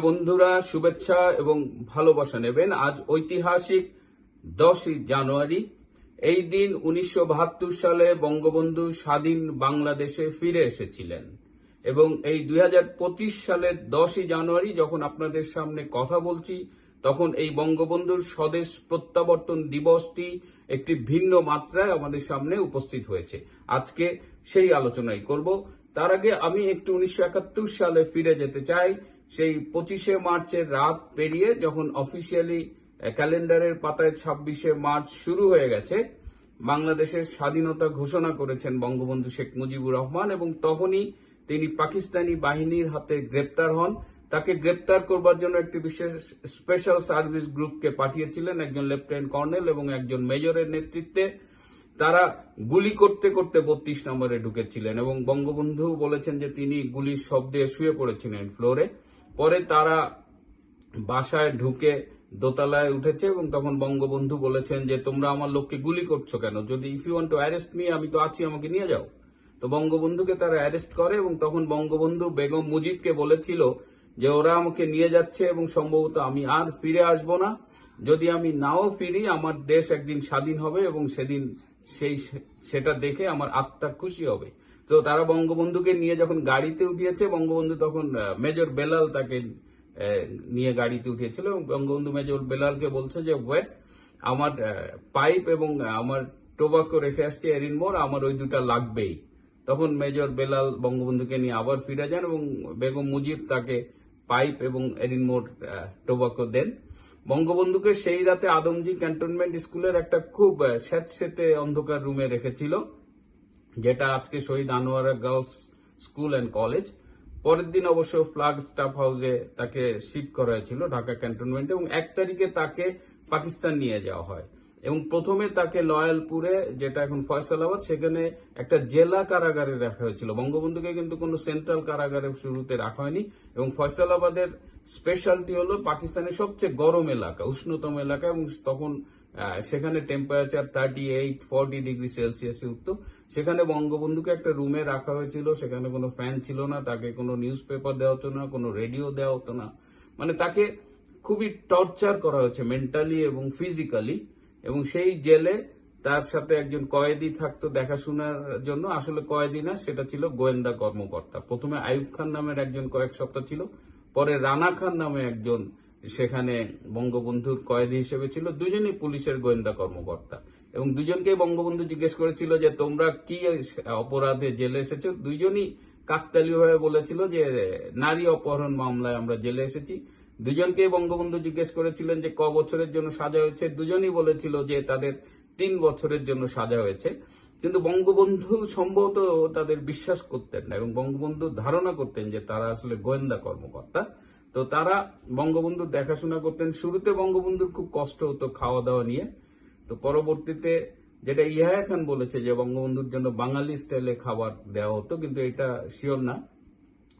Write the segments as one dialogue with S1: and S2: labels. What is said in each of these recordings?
S1: প্রিয় বন্ধুরা শুভেচ্ছা এবং ভালোবাসা নেবেন। আজ ঐতিহাসিক দশই জানুয়ারি। এই দিন উনিশশো বাহাত্তর সালে বঙ্গবন্ধু স্বাধীন বাংলাদেশে ফিরে এসেছিলেন। এবং এই দুই হাজার পঁচিশ সালের দশই জানুয়ারি যখন আপনাদের সামনে কথা বলছি, তখন এই বঙ্গবন্ধুর স্বদেশ প্রত্যাবর্তন দিবসটি একটি ভিন্ন মাত্রায় আমাদের সামনে উপস্থিত হয়েছে। আজকে সেই আলোচনাই করব। তার আগে আমি একটু উনিশশো একাত্তর সালে ফিরে যেতে চাই। সেই পঁচিশে মার্চের রাত পেরিয়ে যখন অফিসিয়ালি ক্যালেন্ডারের পাতায় ছাব্বিশে মার্চ শুরু হয়ে গেছে, বাংলাদেশের স্বাধীনতা ঘোষণা করেছেন বঙ্গবন্ধু শেখ মুজিবুর রহমান এবং তখনই তিনি পাকিস্তানি বাহিনীর হাতে গ্রেপ্তার হন। তাকে গ্রেপ্তার করবার জন্য একটি বিশেষ স্পেশাল সার্ভিস গ্রুপকে পাঠিয়েছিলেন একজন লেফটেন্যান্ট কর্নেল এবং একজন মেজরের নেতৃত্বে। তারা গুলি করতে করতে বত্রিশ নম্বরে ঢুকেছিলেন এবং বঙ্গবন্ধু বলেছেন যে তিনি গুলির শব্দে শুয়ে পড়েছিলেন ফ্লোরে পরে তারা বাসায় ঢুকে দোতলায় উঠেছে এবং তখন বঙ্গবন্ধু বলেছেন যে, তোমরা আমার লোককে গুলি করছ কেন? যদি if you want to arrest me আমি তো আছি, আমাকে নিয়ে যাও। তো বঙ্গবন্ধুকে তারা অ্যারেস্ট করে এবং তখন বঙ্গবন্ধু বেগম মুজিবকে বলেছিল যে, ওরা আমাকে নিয়ে যাচ্ছে এবং সম্ভবত আমি আর ফিরে আসব না। যদি আমি নাও ফিরি, আমার দেশ একদিন স্বাধীন হবে এবং সেদিন সেই সেটা দেখে আমার আত্মা খুশি হবে। তো তারা বঙ্গবন্ধুকে নিয়ে যখন গাড়িতে উঠিয়েছে বঙ্গবন্ধু তখন মেজর বেলাল তাকে নিয়ে গাড়িতে উঠিয়েছিল বঙ্গবন্ধু মেজর বেলালকে বলছে যে ওয়েট আমার পাইপ এবং আমার টোবাকো রেখে আসছে এরিন মোর আমার ওই দুটা লাগবেই। তখন মেজর বেলাল বঙ্গবন্ধুকে নিয়ে আবার ফিরে যান এবং বেগম মুজিব তাকে পাইপ এবং এরিন মোর টোবাকো দেন। বঙ্গবন্ধুকে সেই রাতে আদমজি ক্যান্টনমেন্ট স্কুলের একটা খুব আহ, স্যাঁতসেঁতে অন্ধকার রুমে রেখেছিল। যেটা আজকে Shahid Anwara girls school and college. পরের দিন অবশ্য ফ্লাগ স্টাফ হাউসে তাকে শিফট করা হয়েছিল ঢাকা ক্যান্টনমেন্টে এবং এক তারিখে তাকে পাকিস্তান নিয়ে যাওয়া হয়। এবং প্রথমে তাকে লয়ালপুরে, যেটা এখন ফয়সালাবাদ, সেখানে একটা জেলা কারাগারে রাখা হয়েছিল। বঙ্গবন্ধুকে কিন্তু কোনো সেন্ট্রাল কারাগারে শুরুতে রাখা হয়নি, এবং ফয়সালাবাদের স্পেশালটি হলো পাকিস্তানের সবচেয়ে গরম এলাকা, উষ্ণতম এলাকা, এবং তখন সেখানে temperature thirty eight forty degree সেলসিয়াসে উঠতো। সেখানে বঙ্গবন্ধুকে একটা রুমে রাখা হয়েছিল। সেখানে কোনো ফ্যান ছিল না, তাকে কোনো নিউজ পেপার দেওয়া হতো না, কোনো রেডিও দেওয়া হতো না। মানে তাকে খুবই টর্চার করা হয়েছে মেন্টালি এবং ফিজিক্যালি এবং সেই জেলে তার সাথে একজন কয়েদি থাকতো দেখাশোনার জন্য। আসলে কয়েদি না, সেটা ছিল গোয়েন্দা কর্মকর্তা। প্রথমে আইয়ুব খান নামের একজন কয়েক সপ্তাহ ছিল। পরে রানা খান নামে একজন সেখানে বঙ্গবন্ধুর কয়েদি হিসেবে ছিল, দুজনই পুলিশের গোয়েন্দা কর্মকর্তা। এবং দুজনকে বঙ্গবন্ধু জিজ্ঞেস করেছিল যে, তোমরা কি অপরাধে জেলে এসেছ? দুজনই হয়ে বলেছিল যে, নারী অপহরণ মামলায় আমরা জেলে এসেছি। দুজনকে বঙ্গবন্ধু জিজ্ঞেস করেছিলেন যে, ক বছরের জন্য সাজা হয়েছে? দুজনই বলেছিল যে, তাদের তিন বছরের জন্য সাজা হয়েছে। কিন্তু বঙ্গবন্ধু সম্ভবত তাদের বিশ্বাস করতেন না এবং বঙ্গবন্ধু ধারণা করতেন যে, তারা আসলে গোয়েন্দা কর্মকর্তা। তো তারা বঙ্গবন্ধুর দেখাশোনা করতেন। শুরুতে বঙ্গবন্ধুর খুব কষ্ট হতো খাওয়া দাওয়া নিয়ে। তো পরবর্তীতে যেটা ইহায়া খান বলেছে যে, বঙ্গবন্ধুর জন্য বাঙালি স্টাইলে খাবার দেওয়া হতো, কিন্তু এটা শিওর না।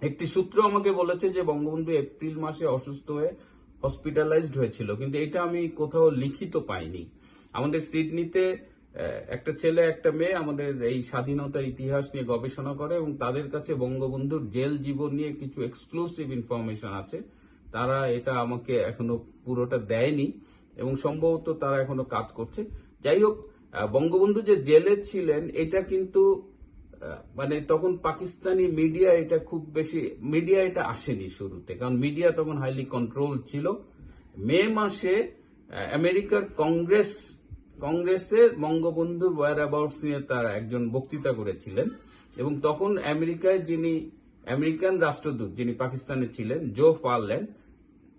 S1: একটি সূত্র আমাকে বলেছে যে, বঙ্গবন্ধু এপ্রিল মাসে অসুস্থ হয়ে হসপিটালাইজড হয়েছিল, কিন্তু এটা আমি কোথাও লিখিত পাইনি। আমাদের সিডনিতে একটা ছেলে, একটা মেয়ে আমাদের এই স্বাধীনতার ইতিহাস নিয়ে গবেষণা করে এবং তাদের কাছে বঙ্গবন্ধুর জেল জীবন নিয়ে কিছু এক্সক্লুসিভ ইনফরমেশন আছে। তারা এটা আমাকে এখনও পুরোটা দেয়নি এবং সম্ভবত তারা এখনও কাজ করছে। যাই হোক বঙ্গবন্ধু যে জেলে ছিলেন, এটা কিন্তু মানে তখন পাকিস্তানি মিডিয়া এটা খুব বেশি মিডিয়া এটা আসেনি শুরুতে, কারণ মিডিয়া তখন হাইলি কন্ট্রোল ছিল। মে মাসে আমেরিকার কংগ্রেস কংগ্রেসে বঙ্গবন্ধুর ওয়ার অ্যাবাউটস নিয়ে তার একজন বক্তৃতা করেছিলেন এবং তখন আমেরিকায় যিনি, আমেরিকান রাষ্ট্রদূত যিনি পাকিস্তানে ছিলেন, জো ফারল্যান্ড,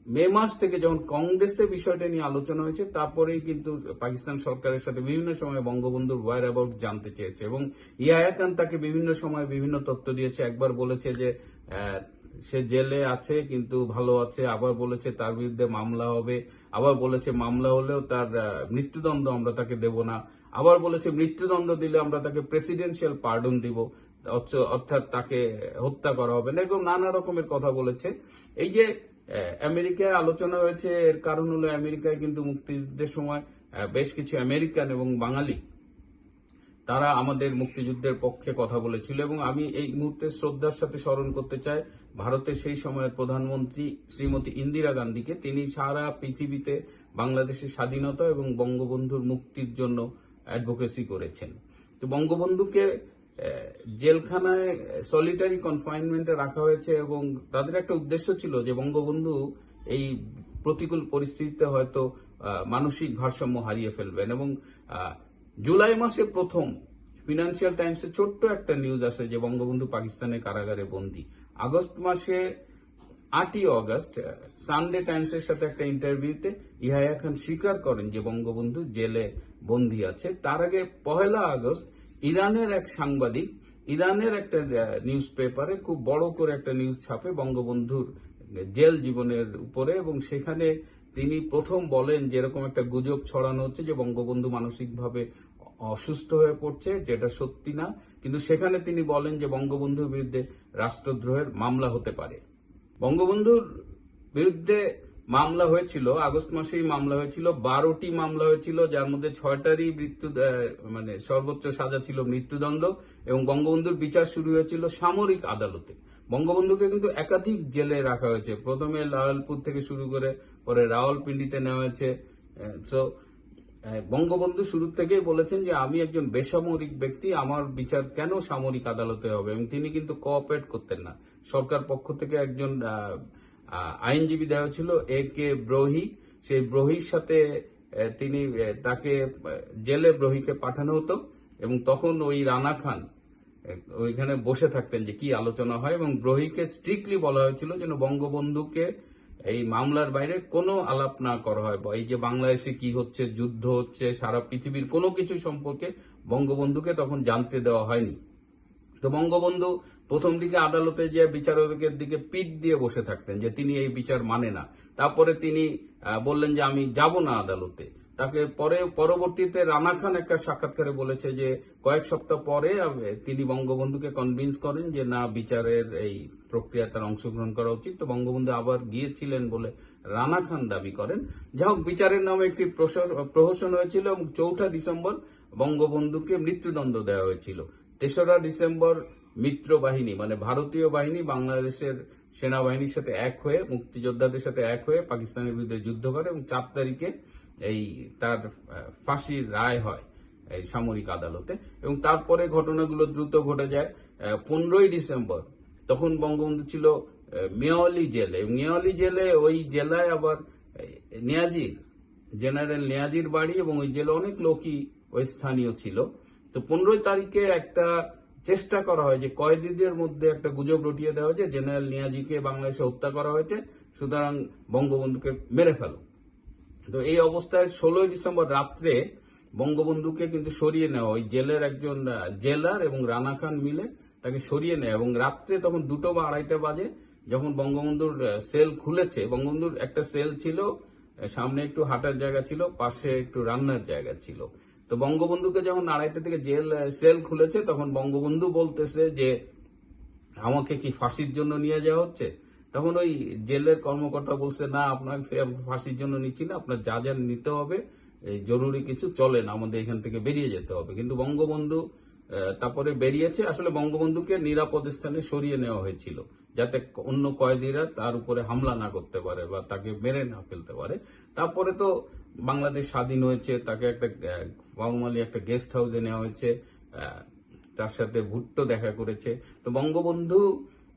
S1: মে মাস থেকে যখন কংগ্রেসে বিষয়টা নিয়ে আলোচনা হয়েছে, তারপরেই কিন্তু পাকিস্তান সরকারের সাথে বিভিন্ন সময় বঙ্গবন্ধুর ওয়ার অ্যাবাউট জানতে চেয়েছে এবং ইয়ায়া খান তাকে বিভিন্ন সময় বিভিন্ন তথ্য দিয়েছে। একবার বলেছে যে সে জেলে আছে, কিন্তু ভালো আছে। আবার বলেছে তার বিরুদ্ধে মামলা হবে। আবার বলেছে মামলা হলেও তার মৃত্যুদণ্ড আমরা তাকে দেব না। আবার বলেছে মৃত্যুদণ্ড দিলে আমরা তাকে প্রেসিডেন্সিয়াল পার্ডন দিব। অর্থ- অর্থাৎ তাকে হত্যা করা হবে না, এরকম নানা রকমের কথা বলেছে। এই যে আমেরিকায় আলোচনা হয়েছে, এর কারণ হলো আমেরিকায় কিন্তু মুক্তিযুদ্ধের সময় বেশ কিছু আমেরিকান এবং বাঙালি তারা আমাদের মুক্তিযুদ্ধের পক্ষে কথা বলেছিল এবং আমি এই মুহূর্তে শ্রদ্ধার সাথে স্মরণ করতে চাই, ভারতের সেই সময়ের প্রধানমন্ত্রী শ্রীমতী ইন্দিরা গান্ধীকে। তিনি সারা পৃথিবীতে বাংলাদেশের স্বাধীনতা এবং বঙ্গবন্ধুর মুক্তির জন্য অ্যাডভোকেসি করেছেন। তো বঙ্গবন্ধুকে জেলখানায় সলিটারি কনফাইনমেন্টে রাখা হয়েছে এবং তাদের একটা উদ্দেশ্য ছিল যে বঙ্গবন্ধু এই প্রতিকূল পরিস্থিতিতে হয়তো মানসিক ভারসাম্য হারিয়ে ফেলবেন এবং জুলাই মাসে প্রথম ফিনান্সিয়াল টাইমসে ছোট্ট একটা নিউজ আসে যে বঙ্গবন্ধু পাকিস্তানে কারাগারে বন্দী। আগস্ট মাসে আটই অগস্ট সানডে টাইমসের সাথে একটা ইন্টারভিউতে ইহায়া খান স্বীকার করেন যে বঙ্গবন্ধু জেলে বন্দী আছে। তার আগে পহেলা আগস্ট ইরানের এক সাংবাদিক, ইরানের একটা নিউজ পেপারে খুব বড় করে একটা নিউজ ছাপে বঙ্গবন্ধুর জেল জীবনের উপরে এবং সেখানে তিনি প্রথম বলেন যেরকম একটা গুজব ছড়ানো হচ্ছে যে বঙ্গবন্ধু মানসিকভাবে অসুস্থ হয়ে পড়ছে, যেটা সত্যি না। কিন্তু সেখানে তিনি বলেন যে বঙ্গবন্ধুর বিরুদ্ধে রাষ্ট্রদ্রোহের মামলা হতে পারে। বঙ্গবন্ধুর বিরুদ্ধে মামলা হয়েছিল, আগস্ট মাসেই মামলা হয়েছিল, বারোটি মামলা হয়েছিল, যার মধ্যে ছয়টারই মৃত্যু মানে সর্বোচ্চ সাজা ছিল মৃত্যুদণ্ড, এবং বঙ্গবন্ধুর বিচার শুরু হয়েছিল সামরিক আদালতে। বঙ্গবন্ধুকে কিন্তু একাধিক জেলে রাখা হয়েছে। প্রথমে লালপুর থেকে শুরু করে, পরে রাওয়ালপিন্ডিতে নেওয়া হয়েছে তো বঙ্গবন্ধু শুরু থেকেই বলেছেন যে, আমি একজন বেসামরিক ব্যক্তি, আমার বিচার কেন সামরিক আদালতে হবে? এবং তিনি কিন্তু কোঅপারেট করতেন না। সরকার পক্ষ থেকে একজন আইনজীবী দেওয়া ছিল, এ কে ব্রহি। সেই ব্রহির সাথে তিনি তাকে জেলে ব্রহিকে পাঠানো হতো এবং তখন ওই রানা খান ওইখানে বসে থাকতেন যে কি আলোচনা হয় এবং ব্রহিকে স্ট্রিক্টলি বলা হয়েছিল যেন বঙ্গবন্ধুকে এই মামলার বাইরে কোনো আলাপ না করা হয়। এই যে বাংলাদেশে কি হচ্ছে, যুদ্ধ হচ্ছে, সারা পৃথিবীর কোনো কিছু সম্পর্কে বঙ্গবন্ধুকে তখন জানতে দেওয়া হয়নি। তো বঙ্গবন্ধু প্রথম দিকে আদালতে যে বিচারকের দিকে পিঠ দিয়ে বসে থাকতেন যে তিনি এই বিচার মানে না। তারপরে তিনি বললেন যে আমি যাব না আদালতে। তাকে পরে, পরবর্তীতে রানা খান একটা সাক্ষাৎকারে বলেছে যে, কয়েক সপ্তাহ পরে তিনি বঙ্গবন্ধুকে কনভিন্স করেন যে, না, বিচারের এই প্রক্রিয়া তার অংশগ্রহণ করা উচিত। তো বঙ্গবন্ধু আবার গিয়েছিলেন বলে রানা খান দাবি করেন। যা হোক, বিচারের নামে একটি প্রহসন হয়েছিল এবং চৌঠা ডিসেম্বর বঙ্গবন্ধুকে মৃত্যুদণ্ড দেওয়া হয়েছিল। তেসরা ডিসেম্বর মিত্র বাহিনী মানে ভারতীয় বাহিনী, বাংলাদেশের সেনাবাহিনীর সাথে এক হয়ে, মুক্তিযোদ্ধাদের সাথে এক হয়ে পাকিস্তানের বিরুদ্ধে যুদ্ধ করে এবং চার তারিখে এই তার ফাঁসির রায় হয় এই সামরিক আদালতে এবং তারপরে ঘটনাগুলো দ্রুত ঘটে যায় পনেরোই ডিসেম্বর। তখন বঙ্গবন্ধু ছিল মেয়লি জেলে মেয়লি জেলে ওই জেলায় আবার নিয়াজির জেনারেল নিয়াজির বাড়ি এবং ওই জেলে অনেক লোকই ওই স্থানীয় ছিল। তো পনেরোই তারিখে একটা চেষ্টা করা হয় যে কয়েদিদের মধ্যে একটা গুজব রটিয়ে দেওয়া যে জেনারেল নিয়াজিকে বাংলাদেশে হত্যা করা হয়েছে, সুতরাং বঙ্গবন্ধুকে মেরে ফেলো। তো এই অবস্থায় ষোলোই ডিসেম্বর রাত্রে বঙ্গবন্ধুকে কিন্তু সরিয়ে নেওয়া ওই জেলের একজন জেলার এবং রানা খান মিলে তাকে সরিয়ে নেয় এবং রাত্রে তখন দুটো বা আড়াইটা বাজে যখন বঙ্গবন্ধুর সেল খুলেছে। বঙ্গবন্ধুর একটা সেল ছিল সামনে একটু হাঁটার জায়গা ছিল, পাশে একটু রান্নার জায়গা ছিল। তো বঙ্গবন্ধুকে যখন আড়াইটা থেকে জেল সেল খুলেছে তখন বঙ্গবন্ধু বলতেছে যে, আমাকে কি ফাঁসির জন্য নিয়ে যাওয়া হচ্ছে? তখন ওই জেলের কর্মকর্তা বলছে, না, আপনাকে ফাঁসির জন্য নিচ্ছি না, আপনার যা যা নিতে হবে, এই জরুরি কিছু চলেন আমাদের এখান থেকে বেরিয়ে যেতে হবে। কিন্তু বঙ্গবন্ধু তারপরে বেরিয়েছে, আসলে বঙ্গবন্ধুকে নিরাপদ স্থানে সরিয়ে নেওয়া হয়েছিল, যাতে অন্য কয়েদিরা তার উপরে হামলা না করতে পারে বা তাকে মেরে না ফেলতে পারে। তারপরে তো বাংলাদেশ স্বাধীন হয়েছে, তাকে একটা নর্মালি একটা গেস্ট হাউসে নেওয়া হয়েছে তার সাথে ভুট্টো দেখা করেছে। তো বঙ্গবন্ধু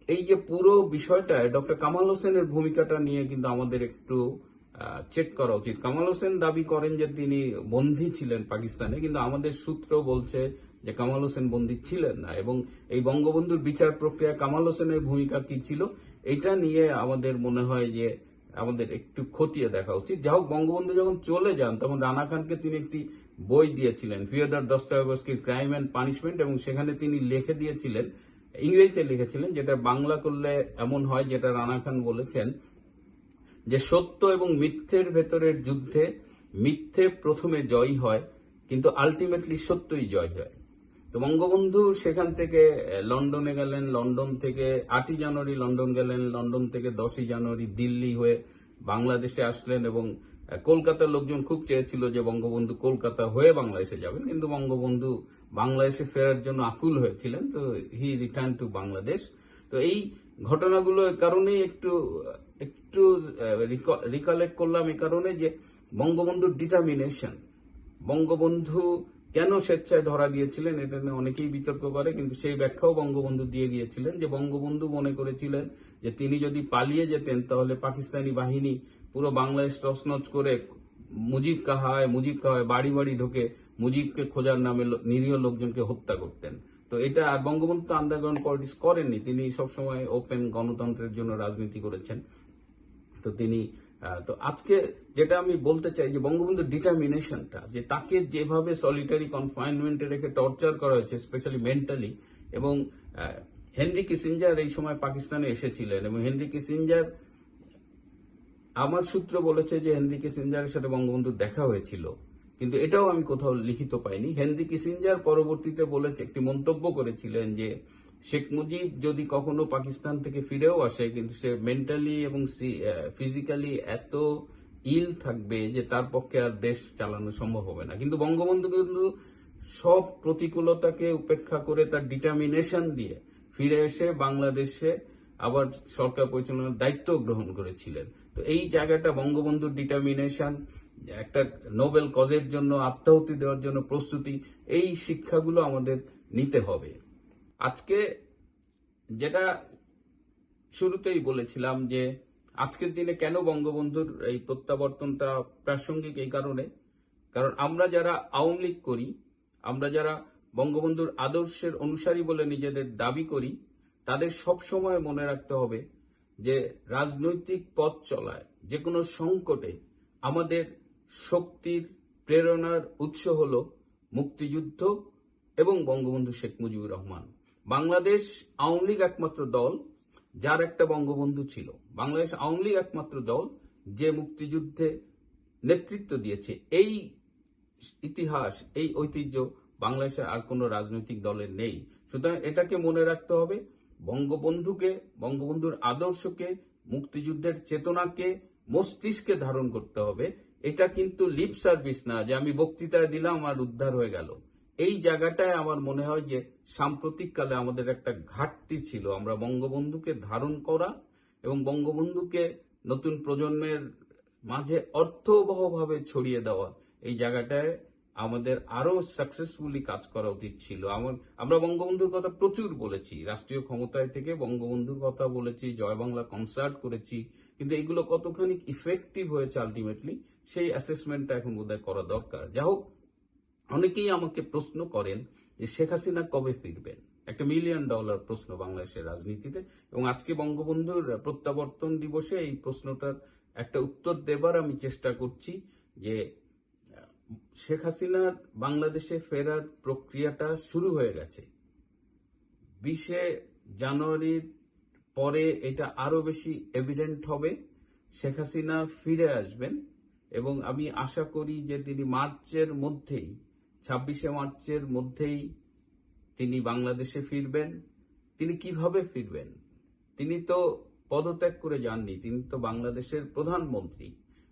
S1: এই যে পুরো বিষয়টায় ডক্টর কামাল হোসেনের ভূমিকাটা নিয়ে কিন্তু আমাদের একটু চেক করা উচিত। কামাল হোসেন দাবি করেন যে তিনি বন্দী ছিলেন পাকিস্তানে, কিন্তু আমাদের সূত্র বলছে যে কামাল হোসেন বন্দী ছিলেন না এবং এই বঙ্গবন্ধুর বিচার প্রক্রিয়া কামাল হোসেনের ভূমিকা কি ছিল, এটা নিয়ে আমাদের মনে হয় যে আমাদের একটু খতিয়ে দেখা উচিত। যা হোক, বঙ্গবন্ধু যখন চলে যান, তখন রানা খানকে তিনি একটি বই দিয়েছিলেন ফিওদার দস্তাবেস্কির ক্রাইম অ্যান্ড পানিশমেন্ট, এবং সেখানে তিনি লিখে দিয়েছিলেন ইংরেজিতে লিখেছিলেন, যেটা বাংলা করলে এমন হয়, যেটা রানা খান বলেছেন, যে সত্য এবং মিথ্যের ভেতরের যুদ্ধে মিথ্যে প্রথমে জয় হয়, কিন্তু আলটিমেটলি সত্যই জয় হয়। তো বঙ্গবন্ধু সেখান থেকে লন্ডনে গেলেন, লন্ডন থেকে আটই জানুয়ারি লন্ডন গেলেন, লন্ডন থেকে দশই জানুয়ারি দিল্লি হয়ে বাংলাদেশে আসলেন এবং কলকাতার লোকজন খুব চেয়েছিল যে বঙ্গবন্ধু কলকাতা হয়ে বাংলাদেশে যাবেন, কিন্তু বঙ্গবন্ধু বাংলাদেশে ফেরার জন্য আকুল হয়েছিলেন, তো হি রিটার্ন টু বাংলাদেশ তো এই ঘটনাগুলো এ কারণেই একটু একটু রিকালেক্ট করলাম এই কারণে যে বঙ্গবন্ধুর ডিটারমিনেশন বঙ্গবন্ধু কেন স্বেচ্ছায় ধরা দিয়েছিলেন এটা নিয়ে অনেকেই বিতর্ক করে, কিন্তু সেই ব্যাখ্যাও বঙ্গবন্ধু দিয়ে গিয়েছিলেন যে বঙ্গবন্ধু মনে করেছিলেন যে তিনি যদি পালিয়ে যেতেন তাহলে পাকিস্তানি বাহিনী পুরো বাংলাদেশ তছনছ করে মুজিব কাহায় মুজিব কাহায় বাড়ি বাড়ি ঢোকে মুজিবকে খোঁজার নামে নিরীহ লোকজনকে হত্যা করতেন। তো এটা আর বঙ্গবন্ধু আন্ডারগ্রাউন্ড পলিটিক্স করেননি। তিনি সবসময় ওপেন গণতন্ত্রের জন্য রাজনীতি করেছেন। তো তিনি তো আজকে যেটা আমি বলতে চাই যে বঙ্গবন্ধুর ডিটারমিনেশনটা যে তাকে যেভাবে সলিটারি কনফাইনমেন্টে রেখে টর্চার করা হয়েছে স্পেশালি মেন্টালি এবং হেনরি কিসিঞ্জার এই সময় পাকিস্তানে এসেছিলেন এবং হেনরি কিসিঞ্জার আমার সূত্র বলেছে যে হেনরি কিসিঞ্জারের সাথে বঙ্গবন্ধুর দেখা হয়েছিল। কিন্তু এটাও আমি কোথাও লিখিত পাইনি। হেনরি কিসিঞ্জার পরবর্তীতে বলেছে, একটি মন্তব্য করেছিলেন যে, শেখ মুজিব যদি কখনো পাকিস্তান থেকে ফিরেও আসে, কিন্তু সে মেন্টালি এবং ফিজিক্যালি এত ইল থাকবে যে তার পক্ষে আর দেশ চালানো সম্ভব হবে না। কিন্তু বঙ্গবন্ধু কিন্তু সব প্রতিকূলতাকে উপেক্ষা করে তার ডিটারমিনেশন দিয়ে ফিরে এসে বাংলাদেশে আবার সরকার পরিচালনার দায়িত্ব গ্রহণ করেছিলেন। তো এই জায়গাটা বঙ্গবন্ধুর ডিটারমিনেশন একটা নোবেল কজের জন্য আত্মাহুতি দেওয়ার জন্য প্রস্তুতি, এই শিক্ষাগুলো আমাদের নিতে হবে। আজকে যেটা শুরুতেই বলেছিলাম যে, আজকের দিনে কেন বঙ্গবন্ধুর এই প্রত্যাবর্তনটা প্রাসঙ্গিক এই কারণে? কারণ আমরা যারা আওয়ামী লীগ করি, আমরা যারা বঙ্গবন্ধুর আদর্শের অনুসারী বলে নিজেদের দাবি করি, তাদের সব সময় মনে রাখতে হবে যে, রাজনৈতিক পথ চলায় যে কোনো সংকটে আমাদের শক্তির প্রেরণার উৎস হল মুক্তিযুদ্ধ এবং বঙ্গবন্ধু শেখ মুজিবুর রহমান। বাংলাদেশ আওয়ামী লীগ একমাত্র দল যার একটা বঙ্গবন্ধু ছিল। বাংলাদেশ আওয়ামী লীগ একমাত্র দল যে মুক্তিযুদ্ধে নেতৃত্ব দিয়েছে। এই ইতিহাস, এই ঐতিহ্য বাংলাদেশের আর কোনো রাজনৈতিক দলের নেই। সুতরাং এটাকে মনে রাখতে হবে, বঙ্গবন্ধুকে, বঙ্গবন্ধুর আদর্শকে, মুক্তিযুদ্ধের চেতনাকে, মস্তিষ্কে ধারণ করতে হবে। এটা কিন্তু লিপ সার্ভিস না, যে আমি বক্তৃতায় দিলাম আর উদ্ধার হয়ে গেল। এই জায়গাটায় আমার মনে হয় যে সাম্প্রতিককালে আমাদের একটা ঘাটতি ছিল। আমরা বঙ্গবন্ধুকে ধারণ করা এবং বঙ্গবন্ধুকে নতুন প্রজন্মের মাঝে অর্থবহভাবে ছড়িয়ে দেওয়া, এই জায়গাটায় আমাদের আরও সাকসেসফুলি কাজ করা উচিত ছিল। আমার, আমরা বঙ্গবন্ধুর কথা প্রচুর বলেছি। রাষ্ট্রীয় ক্ষমতায় থেকে বঙ্গবন্ধুর কথা বলেছি, জয় বাংলা কনসার্ট করেছি, কিন্তু এগুলো কতখানি ইফেক্টিভ হয়েছে আলটিমেটলি সেই অ্যাসেসমেন্টটা এখন বোধহয় করা দরকার। যা হোক, অনেকেই আমাকে প্রশ্ন করেন যে শেখ হাসিনা কবে ফিরবেন? একটা মিলিয়ন ডলার প্রশ্ন বাংলাদেশের রাজনীতিতে এবং আজকে বঙ্গবন্ধুর প্রত্যাবর্তন দিবসে এই প্রশ্নটার একটা উত্তর দেবার আমি চেষ্টা করছি যে, শেখ হাসিনার বাংলাদেশে ফেরার প্রক্রিয়াটা শুরু হয়ে গেছে। বিশে জানুয়ারির পরে এটা আরও বেশি এভিডেন্ট হবে। শেখ হাসিনা ফিরে আসবেন। এবং আমি আশা করি যে তিনি মার্চের মধ্যেই, ছাব্বিশে মার্চের মধ্যেই তিনি বাংলাদেশে ফিরবেন। তিনি কীভাবে ফিরবেন? তিনি তো পদত্যাগ করে যাননি, তিনি তো বাংলাদেশের প্রধানমন্ত্রী।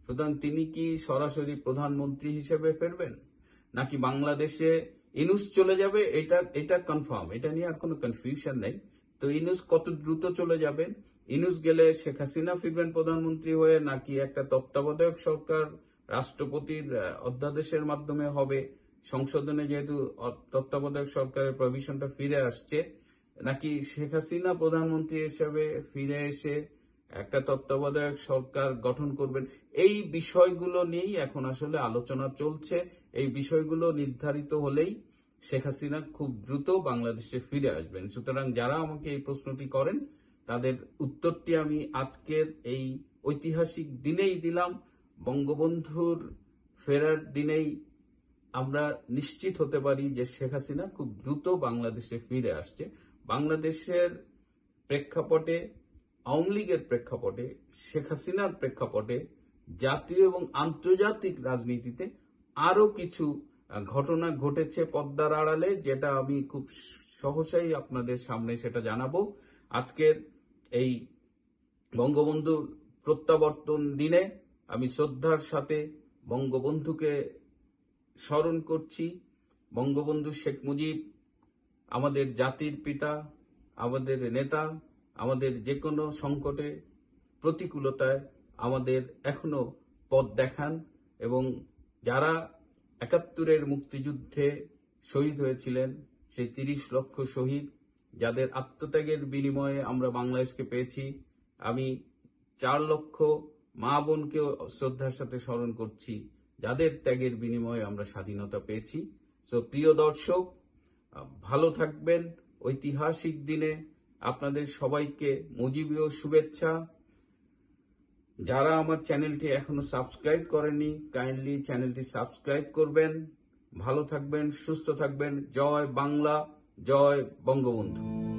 S1: সুতরাং তিনি কি সরাসরি প্রধানমন্ত্রী হিসেবে ফিরবেন? নাকি বাংলাদেশে ইনুস চলে যাবে? এটা এটা কনফার্ম এটা নিয়ে আর কোনো কনফিউশন নেই। তো ইনুস কত দ্রুত চলে যাবেন? ইনুস গেলে শেখ হাসিনা ফিরবেন প্রধানমন্ত্রী হয়ে, নাকি একটা তত্ত্বাবধায়ক সরকার রাষ্ট্রপতির অধ্যাদেশের মাধ্যমে হবে? সংশোধনে যেহেতু তত্ত্বাবধায়ক সরকারের প্রভিশনটা ফিরে আসছে, নাকি শেখ হাসিনা প্রধানমন্ত্রী হিসেবে ফিরে এসে একটা তত্ত্বাবধায়ক সরকার গঠন করবেন? এই বিষয়গুলো নিয়েই এখন আসলে আলোচনা চলছে। এই বিষয়গুলো নির্ধারিত হলেই শেখ হাসিনা খুব দ্রুত বাংলাদেশে ফিরে আসবেন। সুতরাং যারা আমাকে এই প্রশ্নটি করেন তাদের উত্তরটি আমি আজকের এই ঐতিহাসিক দিনেই দিলাম। বঙ্গবন্ধুর ফেরার দিনেই আমরা নিশ্চিত হতে পারি যে শেখ হাসিনা খুব দ্রুত বাংলাদেশে ফিরে আসছে। বাংলাদেশের প্রেক্ষাপটে, আওয়ামী লীগের প্রেক্ষাপটে, শেখ হাসিনার প্রেক্ষাপটে, জাতীয় এবং আন্তর্জাতিক রাজনীতিতে আরও কিছু ঘটনা ঘটেছে পদ্মার আড়ালে, যেটা আমি খুব সহসাই আপনাদের সামনে সেটা জানাব। আজকের এই বঙ্গবন্ধুর প্রত্যাবর্তন দিনে আমি শ্রদ্ধার সাথে বঙ্গবন্ধুকে স্মরণ করছি। বঙ্গবন্ধু শেখ মুজিব, আমাদের জাতির পিতা, আমাদের নেতা, আমাদের যে কোনো সংকটে প্রতিকূলতায় আমাদের এখনও পথ দেখান এবং যারা একাত্তরের মুক্তিযুদ্ধে শহীদ হয়েছিলেন, সেই তিরিশ লক্ষ শহীদ যাদের আত্মত্যাগের বিনিময়ে আমরা বাংলাদেশকে পেয়েছি, আমি চার লক্ষ মা বোনকেও শ্রদ্ধার সাথে স্মরণ করছি, যাদের ত্যাগের বিনিময়ে আমরা স্বাধীনতা পেয়েছি। তো প্রিয় দর্শক, ভালো থাকবেন। ঐতিহাসিক দিনে আপনাদের সবাইকে মুজিবীয় শুভেচ্ছা। যারা আমার চ্যানেলটি এখনও সাবস্ক্রাইব করেনি কাইন্ডলি চ্যানেলটি সাবস্ক্রাইব করবেন। ভালো থাকবেন, সুস্থ থাকবেন। জয় বাংলা। জয় বঙ্গবন্ধু।